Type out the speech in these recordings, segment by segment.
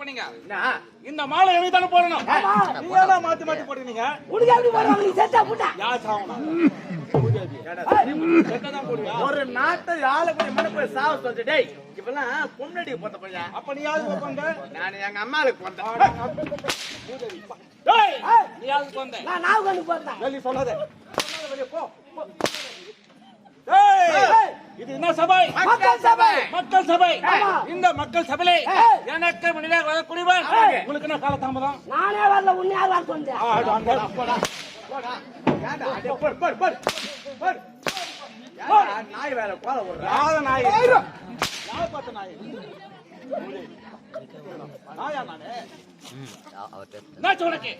பண்ணீங்க? இந்த மாலை எனக்கு தானே போடணும். நீ ஏன்டா மாத்தி மாத்தி போடுறீங்க உனக்கு எப்படி போடுவாங்க நீ செத்தா புட்டா. யார் சாவணும் செத்ததான் போடுவியா? ஒரு நாட்டை ஆளக்கூடிய மன போய் சாவ சொல்லிட்டு டேய் இப்பெல்லாம் பொண்ணடி போத்த பையன். அப்ப நீ யாருக்கு உட்காந்து நான் எங்க அம்மாளுக்கு போட்டேன். டேய் நீ யாருக்கு வந்த நான் நாவு கண்ணு போறேன் நீ சொல்லாத டேய் இது என்ன சபை மக்கள் சபை மக்கள் சபை. இந்த மக்கள் சபையிலே. எனக்கு மனிதர் வரக்கூடியவன். உங்களுக்கு என்ன காலதாமதம் நானே வரல உன்னை யார் வர சொன்னேன் நாய் வேற கோல யார நாய் பார்த்த நாய் நானே உனக்கு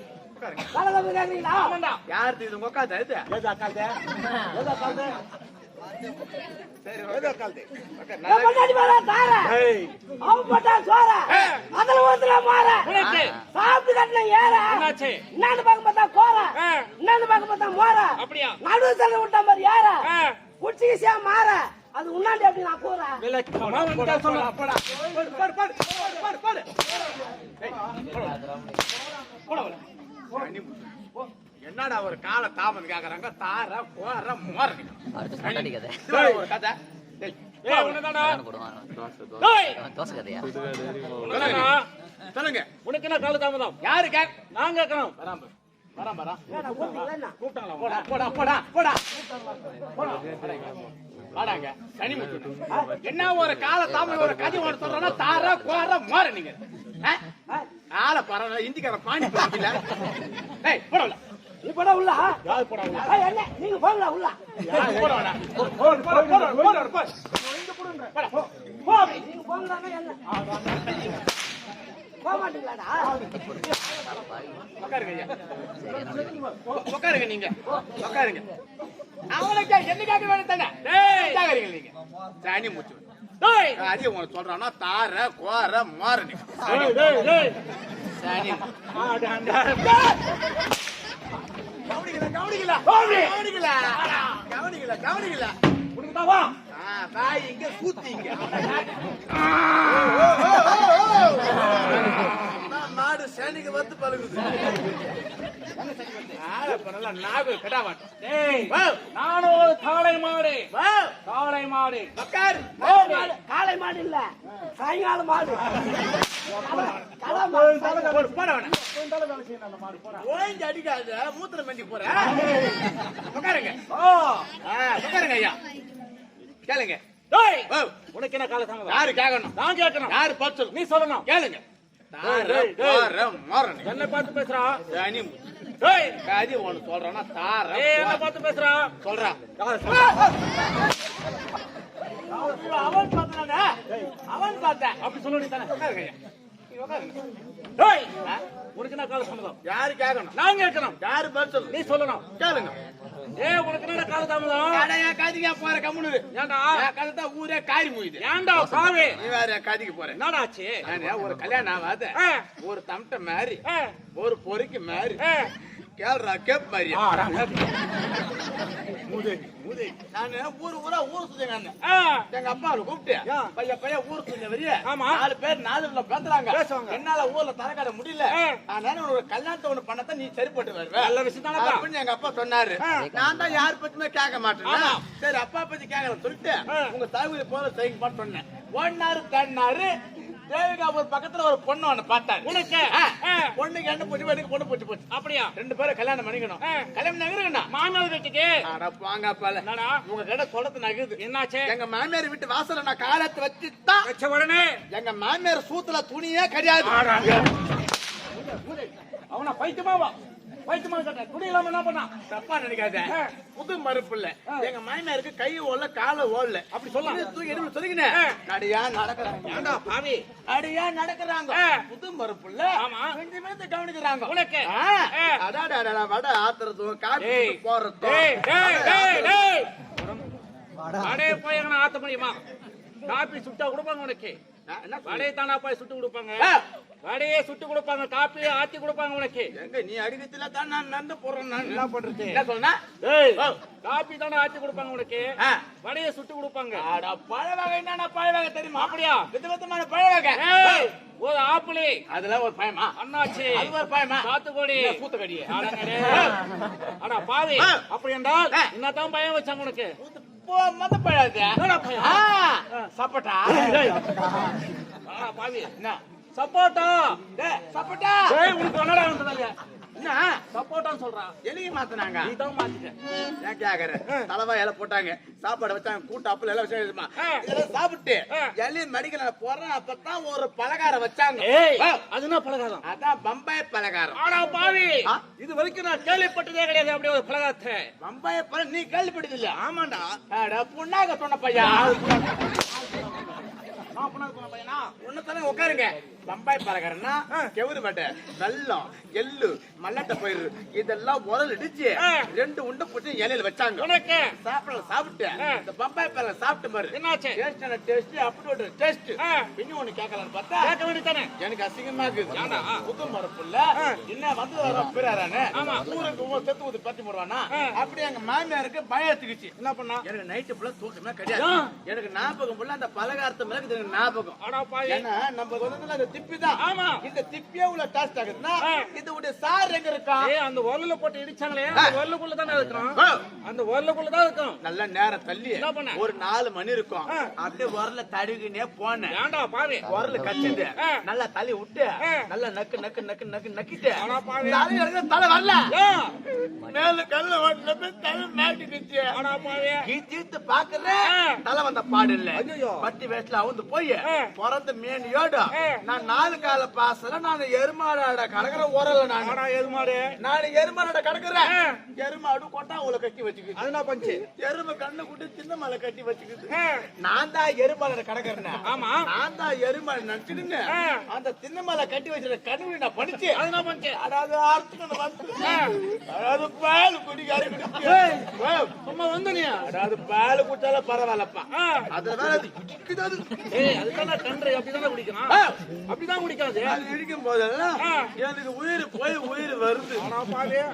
யார் இது உங்க ஏதா ஏதா சாப்பிட்டு கட்டின ஏற. என்னாச்சு? என்னன்னு பார்க்க பார்த்தா கோர. என்னன்னு பார்க்க பார்த்தா மோர. அப்படியா? நடுவு தலை விட்ட மாதிரி ஏற. ஆ. குச்சிக்கிசியா மாற. அது உன்னாண்டி அப்படி நான் கூற விளக்கமா வந்து சொல்ல போடா. போடு போடு போடு போடு போடு போடா. போடா. என்னடா ஒரு கால தாமதம் கேக்குறாங்க? தார போற மோர. ஒரு கதை. தோசை கதையா? சொல்லுங்க. உனக்கு என்ன காலதாமதம் யாரு கேக் நான் கேட்கணும். என்ன? ஒரு கால தாமதம் ஒரு கதை ஒன்று சொல்றோம்னா தார கோர மோர நீங்க. ஆ? ஆள பரவாயில்ல இந்திக்கார பாணி போடல நீ போட உள்ள. யார் போடா உள்ள? ஏய், என்ன நீங்க போங்கடா உள்ள. போட வேணாம் போட போட போட போட. போட போட போ போ நீங்க போங்கடானா என்ன போக மாட்டீங்களாடா? உட்காருங்க உட்காருங்க நீங்க. உட்காருங்க அவனுக்கு டேய். கேக்குறீங்க நீங்க. முத்து டேய். அதிகம் உனக்கு சொல்றான்னா தார கோர மோர நீங்க டேய் டேய் டேய் சனி ஆடாண்டா கவனிக்கல கவனிக்கல. கவனிக்கல. கவனிக்கல கவனிக்கல. உனக்கு தான் வா. ஆ, தாய் இங்க நான் மாடு சேனிக்கு வந்து பழகுது. நாகு கடாவாட்டம் நானும் ஒரு காளை மாடு. வா. காளை மாடு. காளை மாடு இல்ல. சாயங்கால மாடு. களை மாடு போடு, போட வேணாம் ஓய்ந்து அடிக்காத மூத்திரம் மண்டி போற உட்காருங்க உட்காருங்க ஐயா கேளுங்க உனக்கு என்ன காலதாமதம் யாரு கேட்கணும் நான் கேட்கணும் யாரு பார்த்து நீ சொல்லணும் கேளுங்க தார டேய், என்ன பார்த்து பேசுறான் சனி டேய் காதி ஒண்ணு சொல்றானா தார ஏய் என்ன பார்த்து பேசுறா சொல்றா அவன் பார்த்தானே அவன் பார்த்தேன் அப்படி சொல்லு நீ தானே யாரு கேட்கணும் நான் கேட்கணும். யாரு பதில் சொல்லு? நீ சொல்லணும். கேளுங்க. ஏய் உனக்கு என்ன காதிக்கா போற கம்முனு. கதை தான் ஊரே காரி மூயுது. சாவே? நீ வேற காதிக்கு போற. என்னடா ஆச்சு? ஒரு கல்யாணம் ஆகாத. ஒரு தமட்ட ஆ, ஒரு பொறுக்கு ஆ. கேள்றா கேப் மாறி ஆ, ரா, நானு ஊரு ஊரா ஊர் சுத்தங்க எங்க அப்பா கூப்பிட்டு? பையன் பையன் ஊர் சுத்த வரிய ஆமா. நாலு பேர் நாலுல பேசுறாங்க. என்னால ஊர்ல தரக்காட முடியல. அதனால ஒரு கல்யாணத்தை ஒண்ணு பண்ணத்தான் நீ சரிப்பட்டு வருவ நல்ல விஷயம் தானப்பா. அப்படின்னு எங்க அப்பா சொன்னாரு. நான் தான் யார் பத்தியுமே கேட்க மாட்டேன். சரி அப்பா பத்தி கேட்கல சொல்லிட்டு. உங்க தகுதி போல செய்ய மாட்டேன் சொன்னேன் ஒன்னாரு தன்னாரு தேவிகா ஒரு பக்கத்துல ஒரு பொண்ணு ஒண்ணு பார்த்தாரு உனக்கு? பொண்ணுக்கு என்ன போச்சு எனக்கு பொண்ணு போச்சு போச்சு அப்படியா ரெண்டு பேரும் கல்யாணம் பண்ணிக்கணும். கல்யாணம் நகருங்கண்ணா மாமியார் வீட்டுக்கு அப்பால என்னடா உங்க கிட்ட சொல்றது நகுது என்னாச்சு எங்க மாமியார் வீட்டு வாசல்ல நான் காலத்தை வச்சுதான் வச்ச உடனே எங்க மாமியார் சூத்துல துணியே கிடையாது அவனா பைத்தியமாவா வைத்தியமான கட்ட துணி இல்லாம என்ன பண்ணா? தப்பா நினைக்காத. ஆ. புது மறுப்பு இல்ல. எங்க மாமியாருக்கு கை ஓடல கால ஓடல. அப்படி. இது தூக்கி எடுத்து சொல்லிக்கினேன் ஆ. நடியா நடக்கிறாங்க. ஏண்டா பாவி? அடியா நடக்கிறாங்க. புது மறுப்பு இல்ல. ஆமா. கொஞ்சம் பேர்த்த கவனிக்கிறாங்க. உனக்கு? அடாடா, அடாடா, வட ஆத்துறதும் காப்பி போறதும். டேய் டேய் டேய் டேய் வடையை போய் எங்கன ஆத்த முடியுமா? காப்பி சுட்டா கொடுப்பாங்க உனக்கு? வடையை தானா போய் சுட்டு கொடுப்பாங்க. வடையே சுட்டு கொடுப்பாங்க காப்பி ஆத்தி கொடுப்பாங்க உனக்கு. எங்க நீ அடிக்கத்துல தான் நான் நடந்து போறேன் நான் என்ன பண்றது? என்ன சொன்னா. காப்பி தானே ஆத்தி கொடுப்பாங்க உனக்கு. வடையை சுட்டு கொடுப்பாங்க. அட பழ வகை என்னன்னா பழ வகை தெரியுமா? அப்படியா? வித விதமான பழ வகை. ஒரு ஆப்பிளி. அதெல்லாம் ஒரு பயமா? அண்ணாச்சி. அது ஒரு பயமா? சாத்துக்குடி? அடங்கடே. அடா பாவி. அப்படி என்றால். என்னதான் பயம் வச்சாங்க உனக்கு? மத பழம் சப்போட்டா? பாவி. என்ன? சப்போட்டா! சப்போட்டா! ஏய் உனக்கு வந்ததாங்க என்ன? சப்போட்டான்னு சொல்றான் எலிங்க மாத்துனாங்க. நீ தான் மாத்திட்ட. ஏன் கேக்குற? தலைவா இலை போட்டாங்க. சாப்பாடு வச்சாங்க கூட்டு அப்பல எல்லாம். இதெல்லாம் சாப்பிட்டு. எல்லாம் மெடிக்கல் போறேன் அப்பதான் ஒரு பலகாரம் வச்சாங்க. ஏய் ஆ. அது என்ன பலகாரம்? அதான் பம்பாய் பலகாரம். ஆடா பாவி? இது வரைக்கும் நான் கேள்விப்பட்டதே கிடையாது அப்படியே ஒரு பலகாரத்தை. பம்பாய் பழம் நீ கேள்விப்பட்டது இல்ல ஆமாண்டா. அட புண்ணாக சொன்ன பையன். நான் பண்ணது சொன்ன பையனா? உன்னதானே உட்காருங்க. பம்பாய் பலகாரம்னா கெவுரு வடை வெல்லம் எள்ளு மல்லாட்ட பயிறு இதெல்லாம் உரல் இடிச்சு. ரெண்டு உண்டை போட்டு இலையில வச்சாங்க. உனக்கு? சாப்பிடல சாப்பிட்டு. இந்த பம்பாய் பழம் சாப்பிட்டு பாரு என்னாச்சு? டேஸ்டான டேஸ்ட் அப்படி ஒரு டேஸ்ட். இன்னும் ஒண்ணு கேட்கலான்னு பார்த்தா கேட்க வேண்டியதானே எனக்கு அசிங்கமா இருக்குது. ஏன்டா? புது மரப்புள்ள ஆ. என்ன வந்து பிறாரானே ஆமா. ஊருக்கு ஊர் செத்து ஊத்து பத்தி போடுவானா. அப்படி எங்க மாமியாருக்கு பயம் எடுத்துக்கிச்சு என்ன பண்ணா? எனக்கு நைட்டு ஃபுல்லா தூக்கமே கிடையாது. எனக்கு ஞாபகம் ஃபுல்லா அந்த பலகாரத்து மேல எனக்கு ஞாபகம். ஏன்னா நம்ம வந்து அந்த திப்பி தான் ஆமா. இந்த திப்பியே உள்ள டாஸ்ட் ஆகுதுன்னா. இது உடைய சார் எங்க இருக்கா ஏய் அந்த உரல்ல போட்டு இடிச்சாங்களே அந்த உரலுக்குள்ள தானே இருக்கும் ஆ. அந்த உரலுக்குள்ள தான் இருக்கும் நல்ல நேரம் தள்ளி? ஒரு நாலு மணி இருக்கும். அப்படியே உரல தடுவினே போனேன் ஏன்டா பாவி உரல கச்சிட்டு. நல்லா தள்ளி விட்டு. நல்லா நக்கு நக்கு நக்கு நக்கு நக்கிட்டு ஆனா பாவி. தலை எடுக்க தலை வரல மேல கல்ல ஓட்டுல தலை மாட்டிக்கிச்சு ஆடா பாவி கீத்து பாக்குறேன். தலை வந்த பாடு இல்ல. பட்டி வேஸ்ட்ல அவுந்து போய். பிறந்த மேனியோட. நான் நாலு கால பாசல நான் எருமாடாட கடற்கற உரல நான். ஆடா எதுமாடு நான் எருமாடாட கடற்கறேன் ஆ. எருமாடு கொட்டா உங்களை கட்டி வச்சுக்கிது. அது என்ன பஞ்சு? எருமை கண்ணு குட்டி சின்ன மலை கட்டி வச்சுக்கிது. நான் தான் எருமாட கடற்கறேன் ஆமா. நான் தான் எருமாடு ஆ. அந்த சின்ன மலை கட்டி வச்சிருக்க கனவு நான் படிச்சு அது என்ன பஞ்சு? அதாவது அர்த்தம் வந்து ஆ. அதாவது பால் குடிக்காரு. சும்மா வந்து நீ. அதாவது பால் குடிச்சாலும் பரவாயில்லப்பா. வேற அது. ஏய் அதுதானே கன்று அப்படிதானே குடிக்கணும். அப்படிதான் குடிக்காது. அது இடிக்கும் போதெல்லாம். எனக்கு உயிர் போய் உயிர் வருது.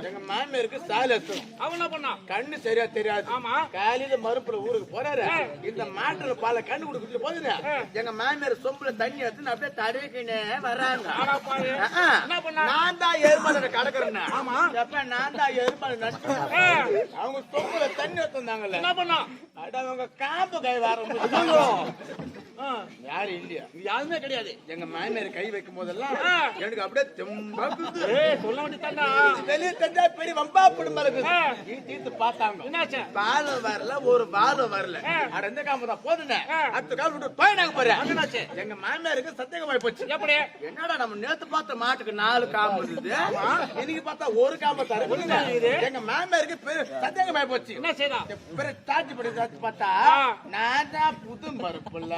எங்க மாமியாருக்கு சாலத்தும் அவன் என்ன பண்ணா கண்ணு சரியா தெரியாது. ஆமா. காலையில மறுப்புற ஊருக்கு போறாரு. இந்த மாட்டுல பால கண்ணு கொடுக்குறது போதுங்க ஆ. எங்க மாமியார் சொம்புல தண்ணி எடுத்து அப்படியே தடவிக்கினே வர்றாங்க. நான் தான் எருமாளை கடக்கிறேன் ஆமா. எப்ப நான் தான் நட்டு ஆ. அவங்க சொம்புல தண்ணி எடுத்துருந்தாங்கல்ல என்ன பண்ணா? அட அவங்க காம்பு கை வர ஐயோ. யாரு இல்லையா? இது யாருமே கிடையாது. எங்க மாமியார் கை வைக்கும் போதெல்லாம். எனக்கு அப்படியே ஏய் சொல்ல வேண்டியதாண்டா வெளியே தந்தா பெரிய வம்பா குடும்பம் இருக்குது ஆ. தீர்த்து பார்த்தாங்க. என்னாச்சு? பாலும் வரல ஒரு பாலும் வரல. அட எந்த காம்பு தான் போதுனே. அடுத்த கால் விட்டு போயிடாங்க பாரு என்னாச்சு? எங்க மாமியாருக்கு சந்தேகமாயி போச்சு. எப்படி? என்னடா நம்ம நேத்து பார்த்த மாட்டுக்கு நாலு காம்பு இருக்குது? இன்னைக்கு பார்த்தா ஒரு காம்பு தர. எங்க மாமியாருக்கு சந்தேகமாயி போச்சு. என்ன பெரு சார்ஜ் பண்ணி பார்த்தா. நான் தான் புது மறுப்புல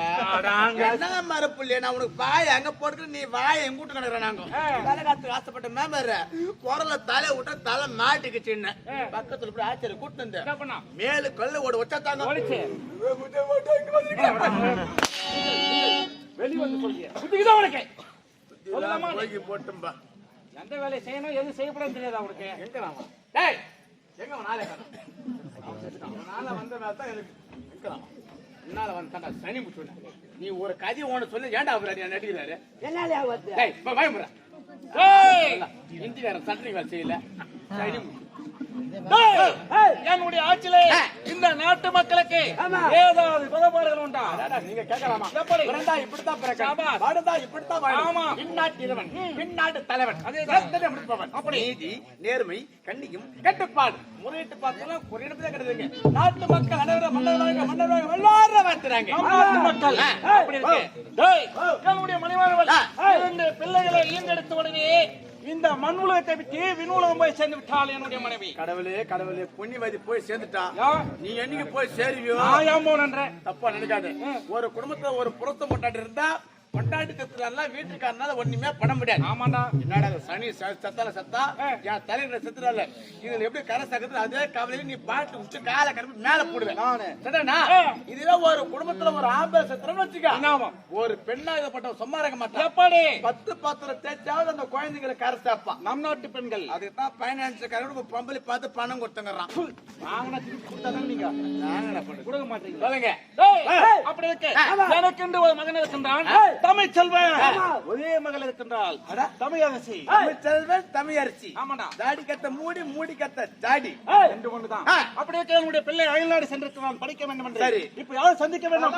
என்ன மறுப்புல நான் உனக்கு வாய் அங்க போட்டு நீ வாய் எங்க வீட்டு கிடக்குற நாங்க? ஆ. தலை காத்து ஆசைப்பட்ட மேமர் குரல தலை விட்டா தலை மாட்டிக்கிச்சுன்னு பக்கத்துல போய் ஆச்சரிய கூட்டு பண்ணா? மேலு கல்லு ஓட வச்சாத்தாங்க வெளிய வந்து போய் போட்டும்பா. எந்த வேலையை செய்யணும் எது செய்யப்படும் தெரியாதா உனக்கு? எங்க நாம டேய். எங்க நாளே நாளை வந்த வேலை தான் எனக்கு. எங்க நாம என்னால வந்து சனி முச்சுன நீ ஒரு கதை ஒண்ணு சொல்லி ஏன்டா அவர் நடிக்கிறாரு இப்ப பயமுறா. இந்திக்காரன் சட்டை வேலை செய்யல. சனி என்னுடைய ஆட்சியிலே இந்த நாட்டு மக்களுக்கு. ஏதாவது குறைபாடுகள் உண்டா? அடடா, நீங்க கேட்கலாமா? இப்படித்தான் இப்படித்தான். ஆமா. இந்நாட்டு இறைவன், இந்நாட்டு தலைவன். அதேதான். முடிப்பவன். நீதி நேர்மை கண்ணியம். கட்டுப்பாடு. முறையிட்டு பார்த்தோம்னா ஒரு இடத்துல கிடையாதுங்க நாட்டு மக்கள் அனைவரும் மன்னர்களாக மன்னர்களாக எல்லாரும் வாழ்த்துறாங்க. நம் நாட்டு மக்கள். அப்படி இருக்கு. டேய், என்னுடைய. இரண்டு பிள்ளைகளை ஈண்டெடுத்த உடனே இந்த மண் உலகத்தை விட்டு விண்ணுலகம் போய் சேர்ந்து விட்டாள் என்னுடைய மனைவி. கடவுளே கடவுளே புண்ணியவதி போய் சேர்ந்துட்டான். யா, நீ என்னைக்கு போய் சேருவியோ? நான் ஏன் போனேன்றேன் தப்பா நினைக்காத. ஒரு குடும்பத்துல ஒரு புறத்த பொட்டாட்டி இருந்தா பொட்டாட்டி கத்துறாலாம் வீட்டுக்காரனால ஒண்ணுமே பண்ண முடியாது. ஆமாண்டா. என்னடா சனி சத்தால சத்தா? என் தலையில செத்துறால இதுல எப்படி கரை சக்கத்துல அதே கவலையில நீ பாட்டு உச்சு காலை கருப்பு மேல போடுவேன். நானு. சரிதானா? இதுவே ஒரு குடும்பத்துல ஒரு ஆம்பளை செத்துறன்னு வச்சுக்க? ஒரு பெண்ணாகப்பட்ட சும்மா இருக்க மாட்டான். எப்படி? பத்து பாத்திரம் தேய்ச்சாவது அந்த குழந்தைங்களை கரை சேர்ப்பான். நம் நாட்டு பெண்கள். அதுக்கு தான் பைனான்ஸ் காரங்க பொம்பளை பார்த்து பணம் கொடுத்துங்கிறான். வாங்கின திருப்பி கொடுத்தாதான் நீங்க? கொடுக்க மாட்டீங்க. சொல்லுங்க. அப்படி இருக்கு. எனக்கு ஒரு மகன் இருக்கின்றான். தமிழ் செல்வன். ஒரே மகள் இருக்கின்றாள் தமிழ் அரசி தமிழ் செல்வன் தமிழ் அரிசி ஆமாடா. தாடி கத்த மூடி மூடி கத்த தாடி. ரெண்டு ஒண்ணுதான் ஆ. அப்படி இருக்க என்னுடைய பிள்ளை அயல்நாடு சென்றிருக்கிறான். படிக்க வேண்டும் என்று. இப்ப யாரும் சந்திக்க வேண்டும்.